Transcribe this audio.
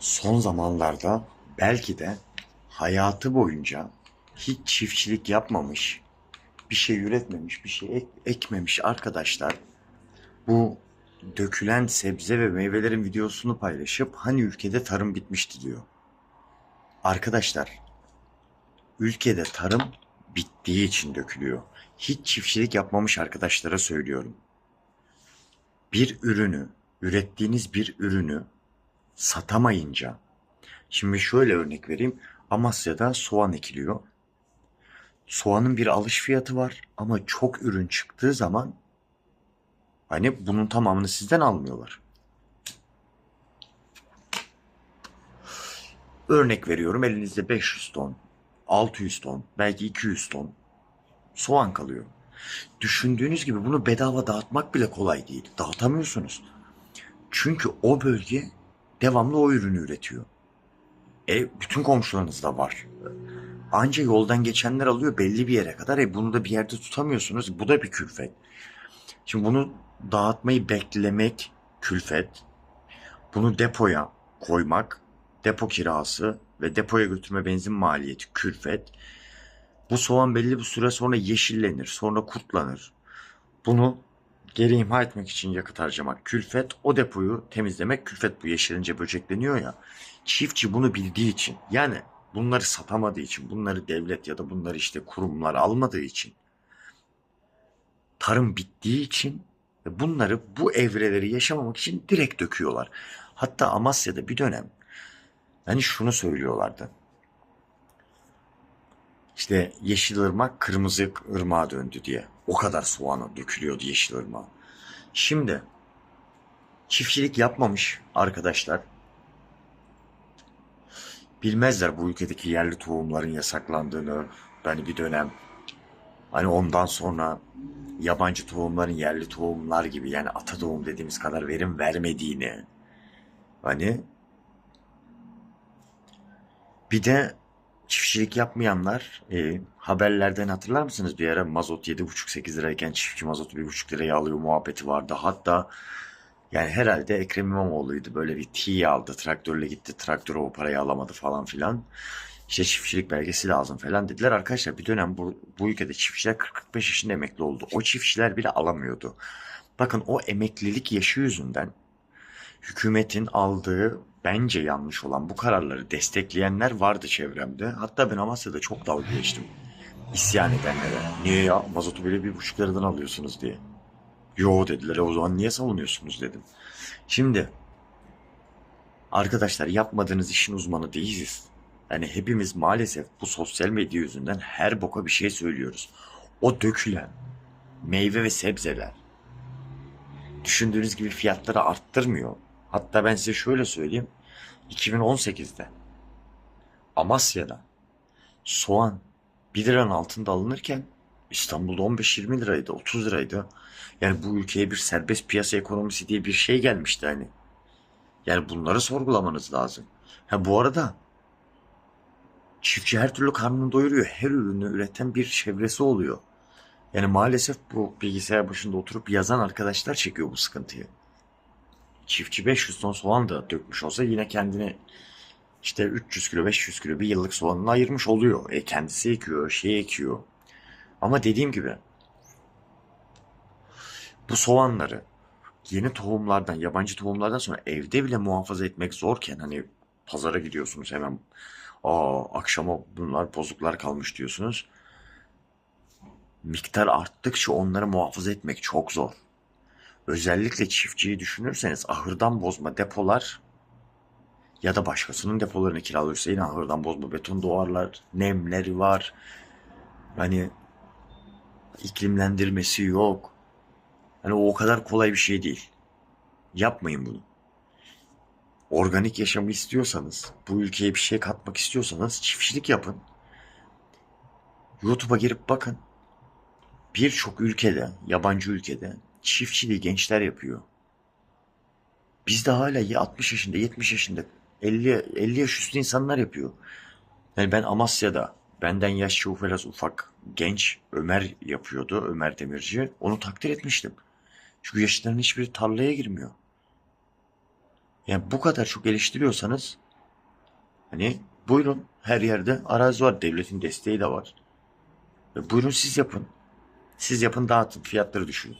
son zamanlarda belki de hayatı boyunca hiç çiftçilik yapmamış, bir şey üretmemiş, bir şey ek- ekmemiş arkadaşlar bu dökülen sebze ve meyvelerin videosunu paylaşıp hani ülkede tarım bitmişti diyor. Arkadaşlar ülkede tarım bittiği için dökülüyor. Hiç çiftçilik yapmamış arkadaşlara söylüyorum. Bir ürünü, ürettiğiniz bir ürünü satamayınca, şimdi şöyle örnek vereyim. Amasya'da soğan ekiliyor. Soğanın bir alış fiyatı var ama çok ürün çıktığı zaman hani bunun tamamını sizden almıyorlar. Örnek veriyorum elinizde 500 ton, 600 ton, belki 200 ton soğan kalıyor. Düşündüğünüz gibi bunu bedava dağıtmak bile kolay değil. Dağıtamıyorsunuz. Çünkü o bölge devamlı o ürünü üretiyor. E bütün komşularınız da var. Anca yoldan geçenler alıyor belli bir yere kadar. E bunu da bir yerde tutamıyorsunuz. Bu da bir külfet. Şimdi bunu dağıtmayı beklemek külfet. Bunu depoya koymak, depo kirası ve depoya götürme benzin maliyeti külfet. Bu soğan belli bir süre sonra yeşillenir, sonra kurtlanır. Bunu geri imha etmek için yakıt harcamak külfet, o depoyu temizlemek külfet bu yeşilince böcekleniyor ya. Çiftçi bunu bildiği için yani bunları satamadığı için, bunları devlet ya da bunları işte kurumlar almadığı için tarım bittiği için bunları bu evreleri yaşamamak için direkt döküyorlar. Hatta Amasya'da bir dönem hani şunu söylüyorlardı. İşte Yeşilırmak kırmızı ırmağa döndü diye. O kadar soğanı dökülüyordu Yeşilırmağa. Şimdi çiftçilik yapmamış arkadaşlar bilmezler bu ülkedeki yerli tohumların yasaklandığını. Yani bir dönem hani ondan sonra yabancı tohumların yerli tohumlar gibi yani ata tohum dediğimiz kadar verim vermediğini. Hani bir de çiftçilik yapmayanlar e, haberlerden hatırlar mısınız? Bir ara mazot 7,5-8 lirayken çiftçi mazotu 1,5 liraya alıyor muhabbeti vardı. Hatta yani herhalde Ekrem İmamoğlu'ydu böyle bir T aldı traktörle gitti traktörü o parayı alamadı falan filan. İşte çiftçilik belgesi lazım falan dediler. Arkadaşlar bir dönem bu, bu ülkede çiftçiler 40-45 yaşında emekli oldu. O çiftçiler bile alamıyordu. Bakın o emeklilik yaşı yüzünden hükümetin aldığı bence yanlış olan bu kararları destekleyenler vardı çevremde. Hatta ben Amasya'da çok dalga geçtim. İsyan edenlere. Niye ya mazotu bile bir buçuk liradan alıyorsunuz diye. Yo dediler "E o zaman niye savunuyorsunuz dedim. Şimdi arkadaşlar yapmadığınız işin uzmanı değiliz. Yani hepimiz maalesef bu sosyal medya yüzünden her boka bir şey söylüyoruz. O dökülen meyve ve sebzeler düşündüğünüz gibi fiyatları arttırmıyor. Hatta ben size şöyle söyleyeyim. 2018'de Amasya'da soğan 1 liranın altında alınırken İstanbul'da 15-20 liraydı, 30 liraydı. Yani bu ülkeye bir serbest piyasa ekonomisi diye bir şey gelmişti hani. Yani bunları sorgulamanız lazım. Ha bu arada çiftçi her türlü karnını doyuruyor. Her ürünü üreten bir çevresi oluyor. Yani maalesef bu bilgisayar başında oturup yazan arkadaşlar çekiyor bu sıkıntıyı. Çiftçi 500 ton soğan da dökmüş olsa yine kendine işte 300 kilo 500 kilo bir yıllık soğanını ayırmış oluyor. E kendisi ekiyor, şey ekiyor. Ama dediğim gibi bu soğanları yeni tohumlardan, yabancı tohumlardan sonra evde bile muhafaza etmek zorken hani pazara gidiyorsunuz hemen aa akşama bunlar bozuklar kalmış diyorsunuz. Miktar arttıkça onları muhafaza etmek çok zor. Özellikle çiftçiyi düşünürseniz ahırdan bozma depolar ya da başkasının depolarını kiralıyorsa yine ahırdan bozma beton duvarlar, nemleri var. Hani iklimlendirmesi yok. Hani o o kadar kolay bir şey değil. Yapmayın bunu. Organik yaşamı istiyorsanız, bu ülkeye bir şey katmak istiyorsanız çiftçilik yapın. YouTube'a girip bakın. Birçok ülkede, yabancı ülkede çiftçiliği gençler yapıyor. Bizde hala 60 yaşında, 70 yaşında, 50 50 yaş üstü insanlar yapıyor. Yani ben Amasya'da benden yaşça biraz ufak genç Ömer yapıyordu. Ömer Demirci. Onu takdir etmiştim. Çünkü yaşlıların hiçbiri tarlaya girmiyor. Yani bu kadar çok eleştiriyorsanız Hani buyurun her yerde arazi var. Devletin desteği de var. E, buyurun siz yapın. Siz yapın dağıtın fiyatları düşürün.